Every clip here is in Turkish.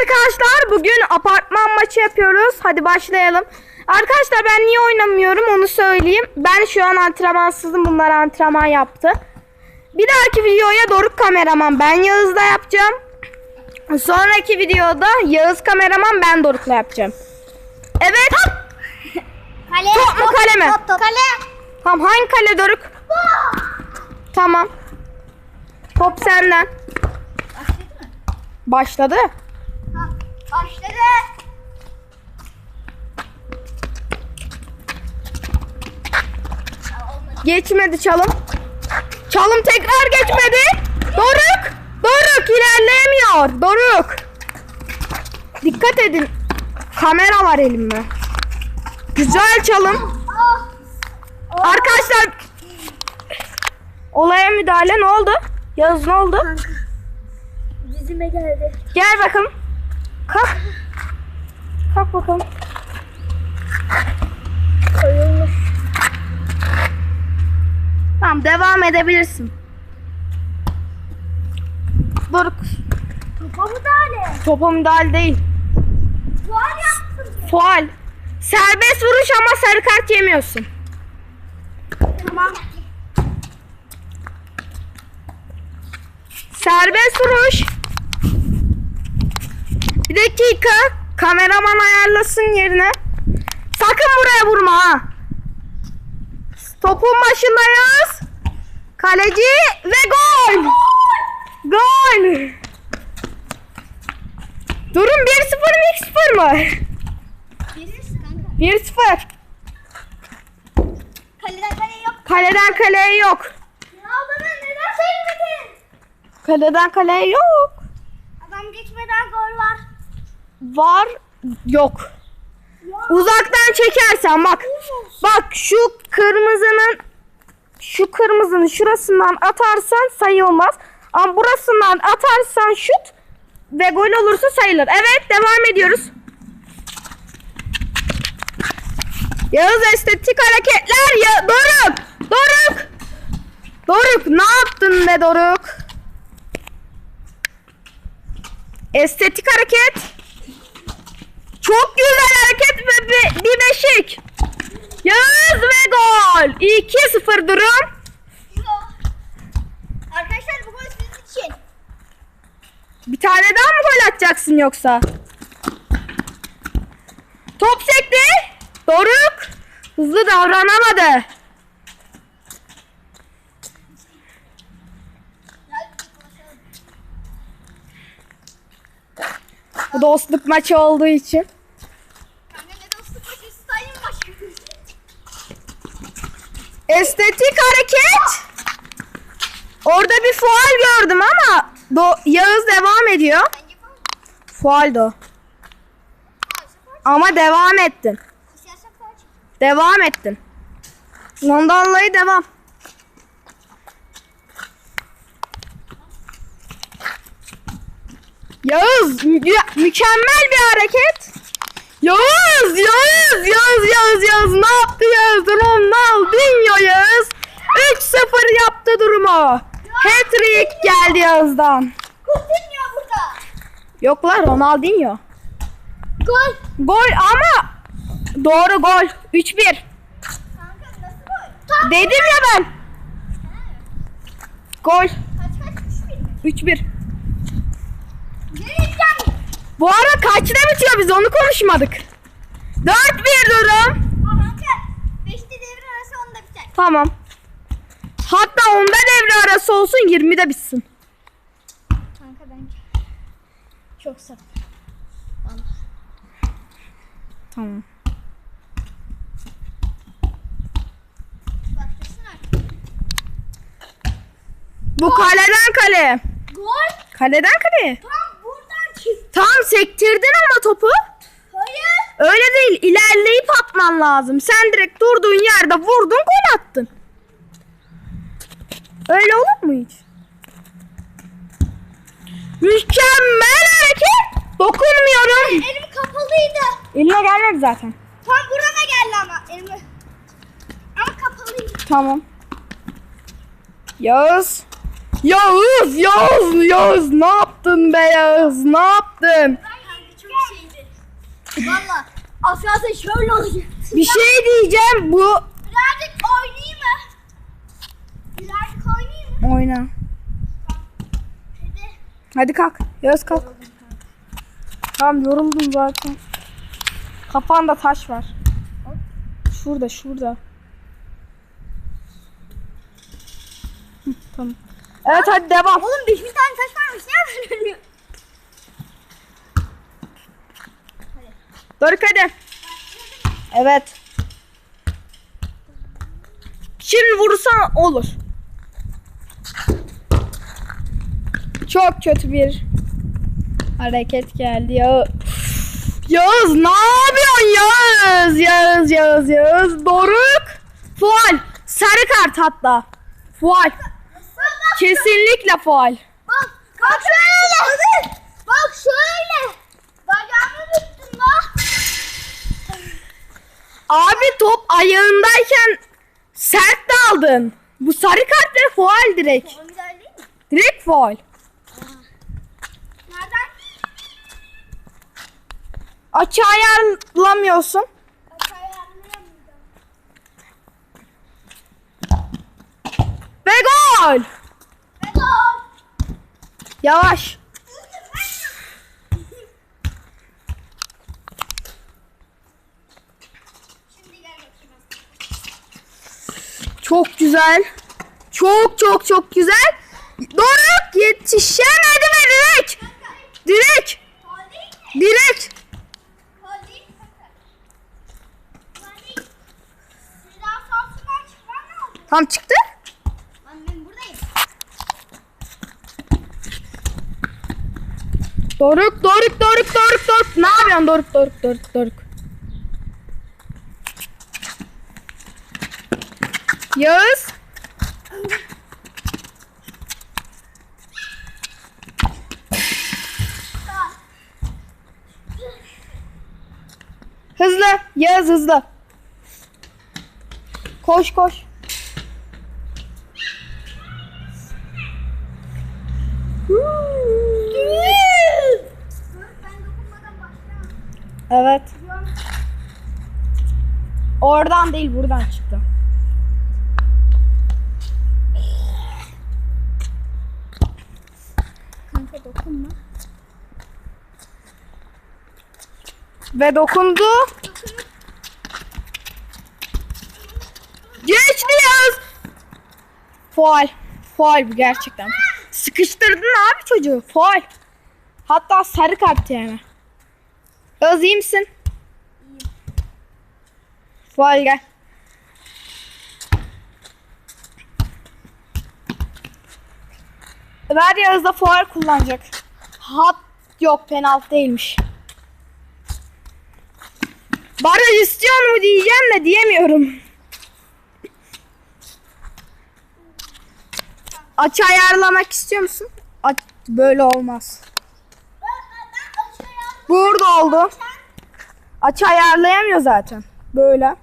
arkadaşlar bugün apartman maçı yapıyoruz. Hadi başlayalım. Arkadaşlar ben niye oynamıyorum onu söyleyeyim. Ben şu an antrenmansızım. Bunlar antrenman yaptı. Bir dahaki videoya Doruk kameraman ben Yağız'la yapacağım. Sonraki videoda Yağız kameraman ben Doruk'la yapacağım. Evet. Kale. Top mu, kale mi? Top top. Kale. Tamam hangi kale Doruk? Tamam. Top senden. Başladı Başladı. mı? Ha, başladı. Geçmedi çalım. Çalım tekrar geçmedi. Doruk. Doruk ilerleyemiyor. Doruk. Dikkat edin. Kamera var elimde. Güzel çalım. Arkadaşlar olaya müdahale ne oldu? Yağız ne oldu? Dizime geldi. Gel bakalım. Kalk. Kalk bakalım. Koyulmuş. Tamam devam edebilirsin. Doruk. Topa müdahale. Topa müdahale değil. Var yaptım. Faal. Serbest vuruş ama sarı kart yemiyorsun. Tamam. Serbest vuruş. Bir dakika. Kameraman ayarlasın yerine. Sakın buraya vurma ha. Topun başındayız. Kaleci ve gol. Gol. Durum 1-0 mı 2-0 mı? Birisi kanka. 1-0. Kaleden kaleye yok. Kaleden kaleye yok. Bana neden söylemedin? Kaleden kaleye yok. Adam geçmeden gol var. Var yok. Uzaktan çekersen bak. Bak şu kırmızının şu kırmızının şurasından atarsan sayılmaz. Ama burasından atarsan şut ve gol olursa sayılır. Evet devam ediyoruz. Yağız estetik hareketler ya Doruk. Doruk. Doruk ne yaptın be Doruk? Estetik hareket. Çok güzel hareket ve bir, bir beşik. Yağız ve gol. 2-0 durum. Arkadaşlar bu gol sizin için. Bir tane daha mı gol atacaksın yoksa? Top sekti. Doruk. Hızlı davranamadı. Bu dostluk maçı olduğu için. Kanka ne dostluk maçı sayın başkanı. Estetik hareket. Orada bir faal gördüm ama Do- Yağız devam ediyor. Bence falan. Faal do. Ama devam ettin. Devam ettin. Ondan dolayı devam. Yağız mü- mükemmel bir hareket. Yağız, Yağız, Yağız, Yağız, Yağız. Ne yaptı Yağız? Ronaldinho Yağız. 3-0 yaptı durumu. Hat-trick geldi Yağız'dan. Coutinho burada. Yok lan Ronaldinho. Gol. Gol ama doğru gol. 3-1. Kanka nasıl gol? Tam Dedim ya ben. Gol. kaç kaç üç bir mi? 3-1. Nereye gideceğim? Bu ara kaçta bitiyor biz onu konuşmadık. 4-1 durum. Tamam. Hatta onda devre arası olsun 20'de bitsin. Kanka bence. Çok sert. Tamam. Bu kaleden kale. Gol. Kaleden kale. Tam buradan çık. Tam sektirdin ama topu. Hayır. Öyle değil. ilerleyip atman lazım. Sen direkt durduğun yerde vurdun gol attın. Öyle olur mu hiç? Mükemmel hareket. Dokunmuyorum. Elim kapalıydı. Eline gelmedi zaten. Tam burama geldi ama elime. Ama kapalıydı. Tamam. Yağız. Yağız, Yağız, Yağız ne yaptın be Yağız? Ne yaptın? Çok şeydi. Valla aşağıda şöyle olacak. Bir şey diyeceğim bu Birazcık oynayayım mı? Birazcık oynayayım mı? oyna. Hadi. Hadi kalk. Yağız kalk. Tamam yoruldum zaten. Kafanda taş var. Şurada, şurada. Hı, tamam. Evet hadi devam. Oğlum 5000 tane taş varmış. Niye böyle ölüyor? Doruk hadi. Evet. Şimdi vurursan olur. Çok kötü bir hareket geldi ya. Yağız ne yapıyorsun Yağız? Yağız Yağız Yağız. Doruk. Fual. Sarı kart hatta. Fual. Kesinlikle fual. Bak. Bak şöyle. Bak şöyle. Bacağımı büktüm bak. Abi top ayağındayken sert daldın. Bu sarı kart ve faul direkt. Direkt faul. Nereden? Açı ayarlamıyorsun. Bak ayarlayamıyorum. Ve gol. Ve. Yavaş. Çok güzel. Çok çok çok güzel. Doruk yetişemedi mi direkt? Direkt. Direkt. Gol değil mi? Gol değil. Bir daha sansürden çıkmam lazım. Tam çıktı. Lan ben buradayım. Doruk, Doruk, Doruk, Doruk, Doruk. Ne yapıyorsun Doruk, Doruk, Doruk, Doruk? Yağız. Hızlı. Yağız hızlı. Koş koş. Evet. Oradan değil buradan çıktı. Kanka dokunma. Ve dokundu. Geçti yaz. Faal. Faal bu gerçekten. Sıkıştırdın abi çocuğu. Faal. Hatta sarı kart yani. Yaz iyi misin? Faal gel. Ver Yağız da faal kullanacak. Hat yok penaltı değilmiş. Baraj istiyor mu diyeceğim de diyemiyorum. Açı ayarlamak istiyor musun? Aç, böyle olmaz. Ben, ben, ben açıyorum. Burada oldu. Açı ayarlayamıyor zaten. Böyle.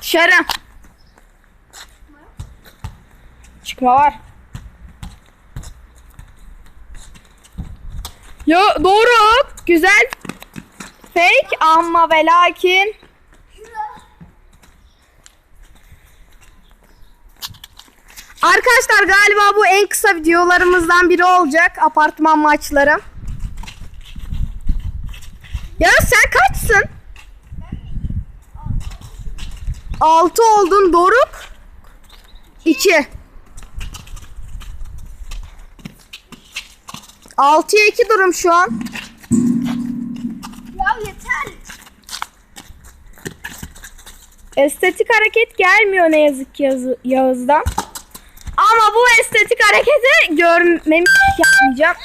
Dışarı. Çıkma var. Ya doğru. Güzel. Fake ama ve lakin. Arkadaşlar galiba bu en kısa videolarımızdan biri olacak. Apartman maçları. Ya sen kaçsın? 6 oldun Doruk. 2. 6'ya 2 durum şu an. Ya yeter. Estetik hareket gelmiyor ne yazık ki Yazı- Yağız'dan. Ama bu estetik hareketi görmemi yapmayacağım.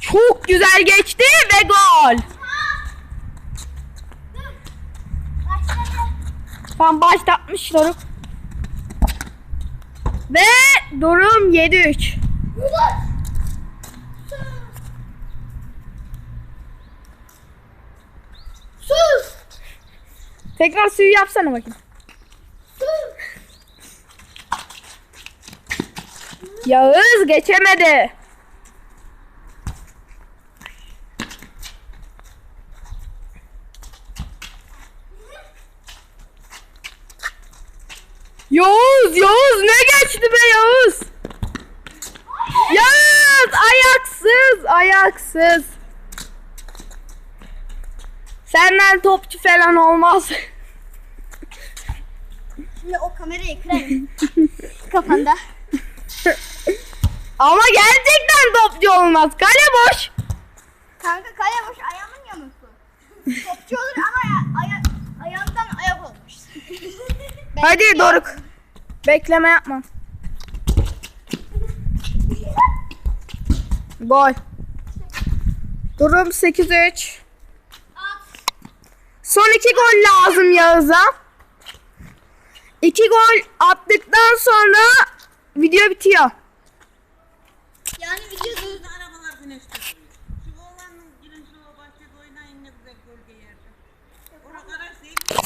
Çok güzel geçti ve gol. Tam başlatmış Doruk. Ve durum 7-3. Dur. Sus. Tekrar suyu yapsana bakayım. Yağız geçemedi. Yağız, Yağız ne geçti be Yağız? Yağız ayaksız, ayaksız. Senden topçu falan olmaz. Şimdi o kamerayı kırarım. Kafanda. Ama gerçekten topçu olmaz. Kale boş. Kanka kale boş ayağımın yamuklu. Topçu olur ama aya, aya, ayağımdan ayak olmuş. Hadi Doruk. Bekleme yapma. Gol. Durum 8-3. At. Son iki gol lazım Yağız'a. İki gol attıktan sonra video bitiyor. Yani videoda Burada arabalar güneşte duruyor. Şu oğlanın güneşli o bahçede oynayın ne güzel gölge yerde. Ona kadar değil mi?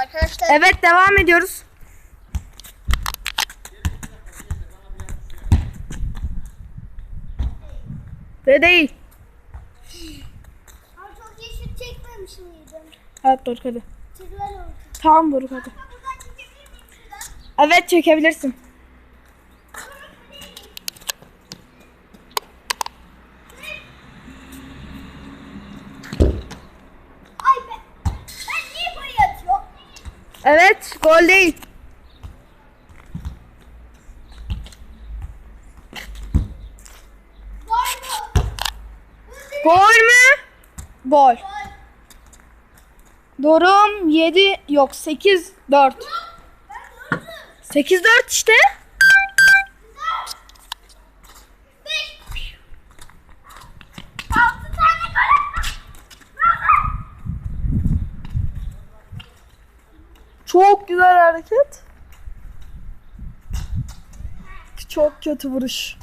Arkadaşlar Evet devam ediyoruz. Ve değil. ama çok yeşil çekmemiş miydim? Evet Doruk hadi. Çizgiler oldu. Tamam Doruk hadi. Buradan çekebilir miyim şuradan? Evet çekebilirsin. Ay be. Ben niye buraya atıyorum? Evet gol değil. Gol mü? Gol. Durum 7 yok 8 4. Ben gördüm. 8 4 işte. Beş. Altı tane gol attım. Güzel hareket. Çok kötü vuruş.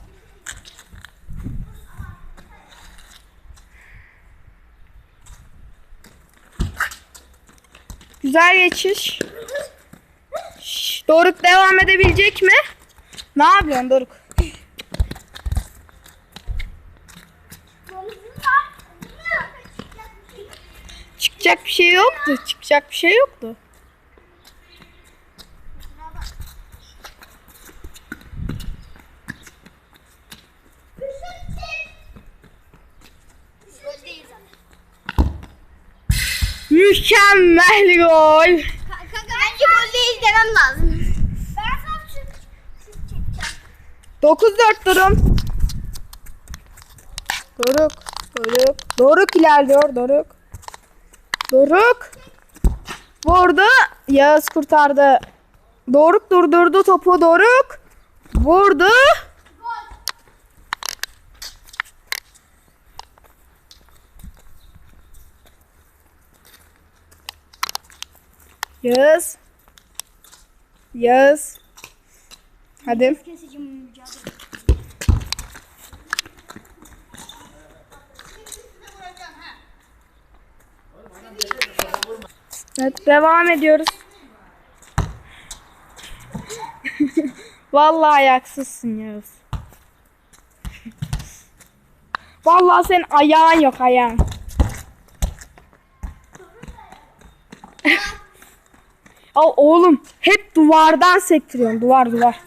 Güzel geçiş. Şş, Doruk devam edebilecek mi? Ne yapıyorsun Doruk? Çıkacak bir şey yoktu. Çıkacak bir şey yoktu. Mükemmel gol. Kanka bence gol değil demem lazım. Ben sana şut, şut çekeceğim. 9-4 durum. Doruk. Doruk. Doruk ilerliyor Doruk. Doruk. Vurdu. Yağız kurtardı. Doruk durdurdu topu Doruk. Vurdu. Yağız. Yağız. Hadi. Evet devam ediyoruz. Vallahi ayaksızsın Yağız. Vallahi senin ayağın yok ayağın. Al oğlum hep duvardan sektiriyorsun duvar duvar.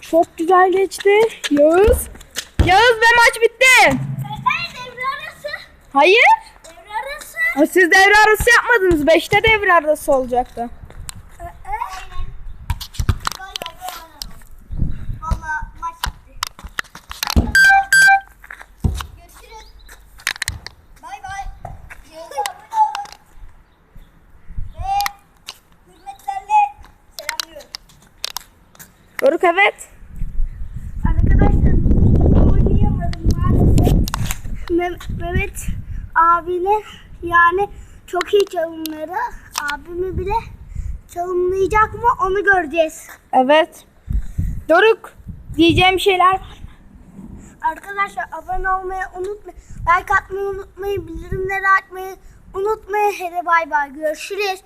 Çok güzel geçti. Yağız. Yağız ve maç bitti. Ben devre arası. Hayır. Devre arası. Siz devre arası yapmadınız. Beşte devre arası olacaktı. Aynen. Gol gol gol. Valla maç bitti. Görüşürüz. Bay bay. Yolda abone olun. Ve hürmetlerle selamlıyorum. Doruk evet. Arkadaşlar oynayamadım maalesef. Meh- Mehmet abine yani çok iyi çalımları abimi bile çalımlayacak mı onu göreceğiz. Evet. Doruk diyeceğim şeyler var. Arkadaşlar abone olmayı unutmayın. Like atmayı unutmayın. Bildirimleri açmayı unutmayın. Hadi bay bay. Görüşürüz.